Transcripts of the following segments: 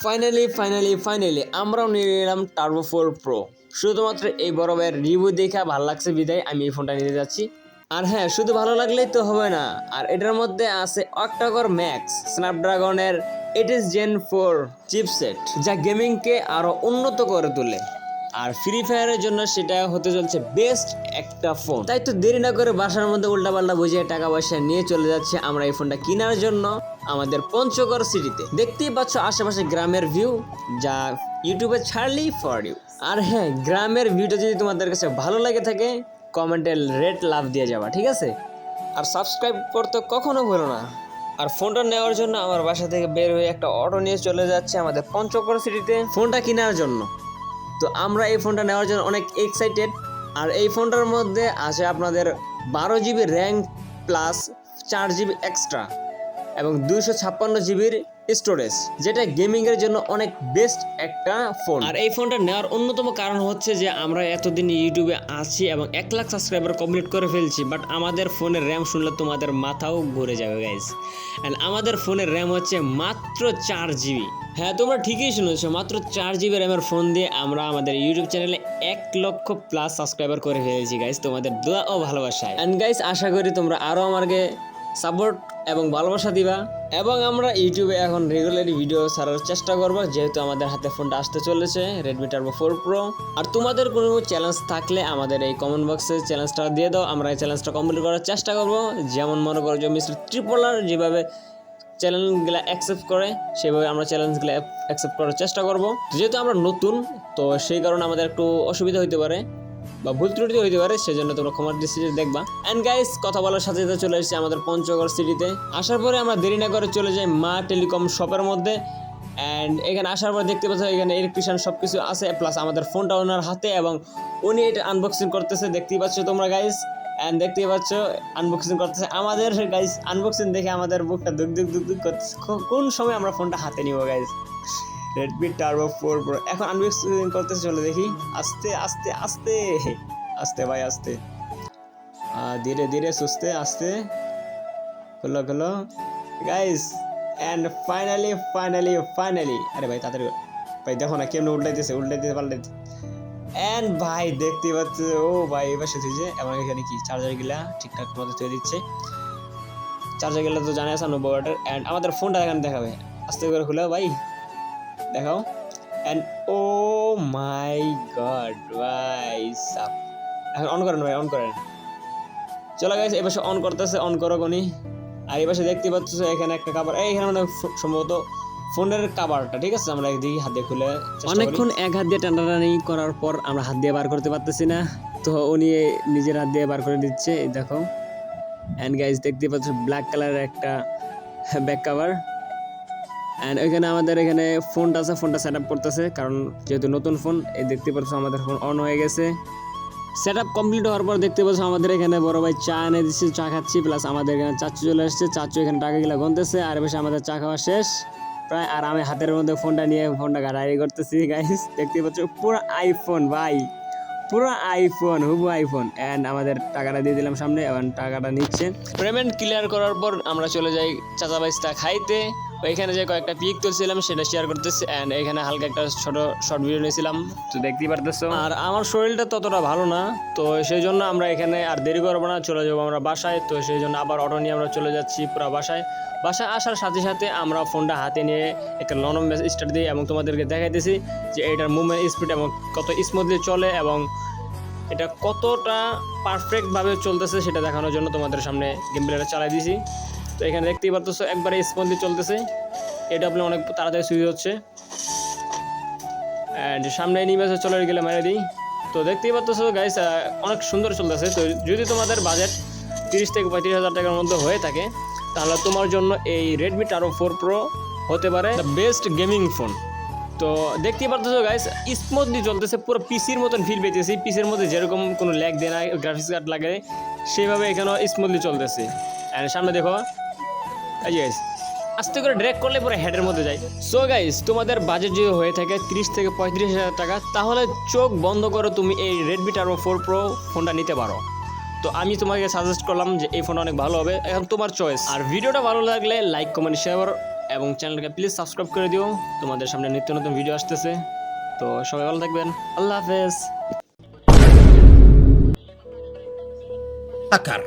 Finally finally finally আমরাও নিয়ে নিলাম টার্বো ফোর প্রো শুধুমাত্র এই বরফের রিভিউ দেখে ভালো লাগছে বিদায়, আমি এই ফোনটা নিতে যাচ্ছি। আর হ্যাঁ শুধু ভালো লাগলেই তো হবে না। আর এটার মধ্যে আছে অক্টাগর max স্ন্যাপড্রাগনের eight s gen four chipset যা গেমিংকে আরও উন্নত করে তোলে। আর ফ্রি ফায়ারের জন্য সেটা হতে চলছে বেস্ট একটা ফোন তাই তো দেরি না করে বাসার মধ্যে উল্টাপাল্টা বুঝিয়ে টাকা পয়সা নিয়ে চলে যাচ্ছে আমরা এই ফোনটা কেনার জন্য আমাদের পঞ্চগড় সিটিতে দেখতেই পাচ্ছ আশেপাশে গ্রামের ভিউ যা ইউটিউবে ছাড়লেই ফর ইউ আর হ্যাঁ গ্রামের ভিউটা যদি তোমাদের কাছে ভালো লাগে থাকে কমেন্টে রেড লাভ দিয়ে যাবা, ঠিক আছে? আর সাবস্ক্রাইব করতে কখনো ভুলো না। আর ফোনটা নেওয়ার জন্য আমার বাসা থেকে বের হয়ে একটা অটো নিয়ে চলে যাচ্ছে আমাদের পঞ্চগড় সিটিতে ফোনটা কেনার জন্য। তো আমরা এই ফোনটা নেওয়ার জন্য অনেক এক্সাইটেড আর এই ফোনটার মধ্যে আছে আপনাদের বারো জিবি র্যাম প্লাস চার জিবি এক্সট্রা এবং দুশো ছাপ্পান্ন জিবির স্টোরেজ, যেটা গেমিং এর জন্য অনেক বেস্ট একটা ফোন আর এই ফোনটা নেওয়ার অন্যতম কারণ হচ্ছে যে আমরা এতদিন ইউটিউবে আছি এবং এক লাখ সাবস্ক্রাইবার কমপ্লিট করে ফেলছি বাট আমাদের ফোনের র্যাম শুনলে তোমাদের মাথাও ঘুরে যাবে গাইজ অ্যান্ড আমাদের ফোনের র্যাম হচ্ছে মাত্র চার জিবি হ্যাঁ তোমরা ঠিকই শুনেছো, মাত্র চার জিবি র্যামের ফোন দিয়ে আমরা আমাদের ইউটিউব চ্যানেলে এক লক্ষ প্লাস সাবস্ক্রাইবার করে ফেলেছি গাইজ তোমাদের দোয়া ও ভালোবাসায়। অ্যান্ড গাইজ আশা করি তোমরা আরও আমাকে সাপোর্ট এবং ভালোবাসা দিবা। এবং আমরা ইউটিউবে এখন রেগুলারলি ভিডিও ছাড়ার চেষ্টা করব, যেহেতু আমাদের হাতে ফোনটা আসতে চলেছে রেডমি টার্বো ফোর প্রো আর তোমাদের কোনো চ্যালেঞ্জ থাকলে আমাদের এই কমেন্ট বক্সে চ্যালেঞ্জটা দিয়ে দাও, আমরা এই চ্যালেঞ্জটা কমপ্লিট করার চেষ্টা করব। যেমন মনে করো যে মিস্টার ট্রিপলার যেভাবে চ্যালেঞ্জগুলো অ্যাকসেপ্ট করে, সেভাবে আমরা চ্যালেঞ্জগুলো অ্যাকসেপ্ট করার চেষ্টা করব। যেহেতু আমরা নতুন, তো সেই কারণে আমাদের একটু অসুবিধা হতে পারে। বা ভুল ত্রুটি হইতে পারে, সেজন্য তোমরা ক্ষমার দৃষ্টিতে দেখবা। অ্যান্ড গাইস কথা বলার সাথে সাথে চলে এসেছি আমাদের পঞ্চগড় সিটিতে আসার পরে আমরা দেরি না করে চলে যাই মা টেলিকম শপের মধ্যে। অ্যান্ড এখানে আসার পর দেখতে পাচ্ছ এখানে ইলেকট্রিশিয়ান সব কিছু আছে প্লাস আমাদের ফোনটা ওনার হাতে এবং উনি এটা আনবক্সিং করতেছে, দেখতেই পাচ্ছ তোমরা গাইস অ্যান্ড দেখতেই পাচ্ছ আনবক্সিং করতেছে আমাদের গাইস আনবক্সিং দেখে আমাদের বুকটা দুক দুক দুক দুক করতেছে। কোন সময় আমরা ফোনটা হাতে নিব guys Redmi Turbo four Pro এখন আনবক্সিং করতে চলে দেখি। আস্তে আস্তে আস্তে। আস্তে ভাই, আস্তে। ধীরে ধীরে, সুস্থে, আস্তে। খোলো খোলো। Guys and finally finally finally আরে ভাই, তাড়াতাড়ি ভাই, দেখো না, কেমন উল্টাইতেছে উল্টাইতেছে পাল্টাইতে অ্যান্ড ভাই, দেখতে পাচ্ছ, ও ভাই, এবার সে যে এবং এখানে কি চার্জারগুলা ঠিকঠাক মতো তৈরি দিচ্ছে। চার্জারগুলা তো জানা আছে, নব্বই ওয়াটের। অ্যান্ড আমাদের ফোনটা এখানে দেখাবে। আস্তে করে খুলে, ভাই। দেখাও অ্যান্ড ও মাই গড ভাই সাপ। এখন অন করেন ভাই অন করেন। চলো গাইস এবার অন করতেছে অন করো কোনি আর এবার দেখতে পাচ্ছ এখানে একটা কাবার এইখানে মানে সম্ভবত ফোনের কাভারটা ঠিক আছে? আমরা একদিকে হাত দিয়ে খুলে অনেকক্ষণ এক হাত দিয়ে টানাটানি করার পর আমরা হাত দিয়ে বার করতে পারতেছি না। তো উনি নিজের হাত দিয়ে বার করে দিচ্ছে দেখো। অ্যান্ড গাইজ দেখতে পাচ্ছ ব্ল্যাক কালারের একটা ব্যাক কাভার অ্যান্ড ওইখানে আমাদের এখানে ফোনটা আছে, ফোনটা সেট আপ করতেছে। কারণ যেহেতু নতুন ফোন, এই দেখতে পাচ্ছ আমাদের ফোন অন হয়ে গেছে। সেট আপ কমপ্লিট হওয়ার পর দেখতে পাচ্ছ আমাদের এখানে বড় ভাই চা এনে দিচ্ছে, চা খাচ্ছি। প্লাস আমাদের এখানে চাচু চলে আসছে। চাচু এখানে টাকাগুলো গনতেছে, আর বেশি আমাদের চা খাওয়া শেষ। প্রায় আর আমি হাতের মধ্যে ফোনটা নিয়ে ফোনটা গাড়াই করতেছি গাইস দেখতে পাচ্ছ, পুরো আইফোন ভাই। পুরো আইফোন হুবু আইফোন অ্যান্ড আমাদের টাকাটা দিয়ে দিলাম সামনে, এবং টাকাটা নিচ্ছে। পেমেন্ট ক্লিয়ার করার পর আমরা চলে যাই চাচা বাইসটা খাইতে। ওইখানে যে কয়েকটা পিক তুলছিলাম সেটা শেয়ার করতেছি অ্যান্ড এখানে হালকা একটা ছোট শর্ট ভিডিও নিয়েছিলাম। তো দেখতেই পারতেছো। আর আমার শরীরটা ততটা ভালো না তো সেই জন্য আমরা এখানে আর দেরি করব না চলে যাব আমরা বাসায় তো সেই জন্য আবার অটো নিয়ে আমরা চলে যাচ্ছি পুরো বাসায়। বাসায় আসার সাথে সাথে আমরা ফোনটা হাতে নিয়ে একটা নরম স্টার্ট দিই এবং তোমাদেরকে দেখাইতেছি যে এটার মুভমেন্ট স্পিড এবং কত স্মুথলি চলে এবং এটা কতটা পারফেক্টভাবে চলতেছে সেটা দেখানোর জন্য তোমাদের সামনে গেম প্লেটা চালাই দিয়েছি তো এখানে দেখতেই পারতেছো, একবারে স্মুথলি চলতেছে। এটা আপনি অনেক তাড়াতাড়ি সুইচ হচ্ছে। অ্যান্ড সামনে নিমেসে চলে গেলে মেরে দিই। তো দেখতেই পারতেছো গাইস অনেক সুন্দর চলতেছে। তো যদি তোমাদের বাজেট তিরিশ থেকে পঁয়ত্রিশ হাজার টাকার মধ্যে হয়ে থাকে, তাহলে তোমার জন্য এই রেডমি টারো ফোর প্রো হতে পারে বেস্ট গেমিং ফোন তো দেখতেই পারতেছো গাইস স্মুথলি চলতেছে, পুরো পিসির মতন ফিল পেতেছি। পিসির মধ্যে যেরকম কোনো ল্যাগ দেয় না গ্রাফিক্স কার্ড লাগে সেইভাবে এখানেও স্মুথলি চলতেছে। অ্যান্ড সামনে দেখো আস্তে করে ড্রেক করলে পরে হেডের মধ্যে যায়। সো গাইস তোমাদের বাজেট যদি হয়ে থাকে তিরিশ থেকে পঁয়ত্রিশ হাজার টাকা, তাহলে চোখ বন্ধ করে তুমি এই রেডমি টার্মো ফোর প্রো ফোনটা নিতে পারো। তো আমি তোমাকে সাজেস্ট করলাম যে এই ফোনটা অনেক ভালো হবে, এখন তোমার চয়েস আর ভিডিওটা ভালো লাগলে লাইক কমেন্ট শেয়ার এবং চ্যানেলকে প্লিজ সাবস্ক্রাইব করে দিও। তোমাদের সামনে নিত্য নতুন ভিডিও আসতেছে। তো সবাই ভালো থাকবেন। আল্লাহ হাফেজ। হাকার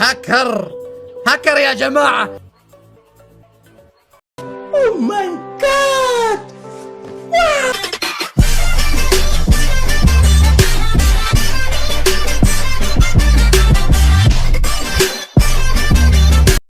হাকার هكر يا جماعة. Oh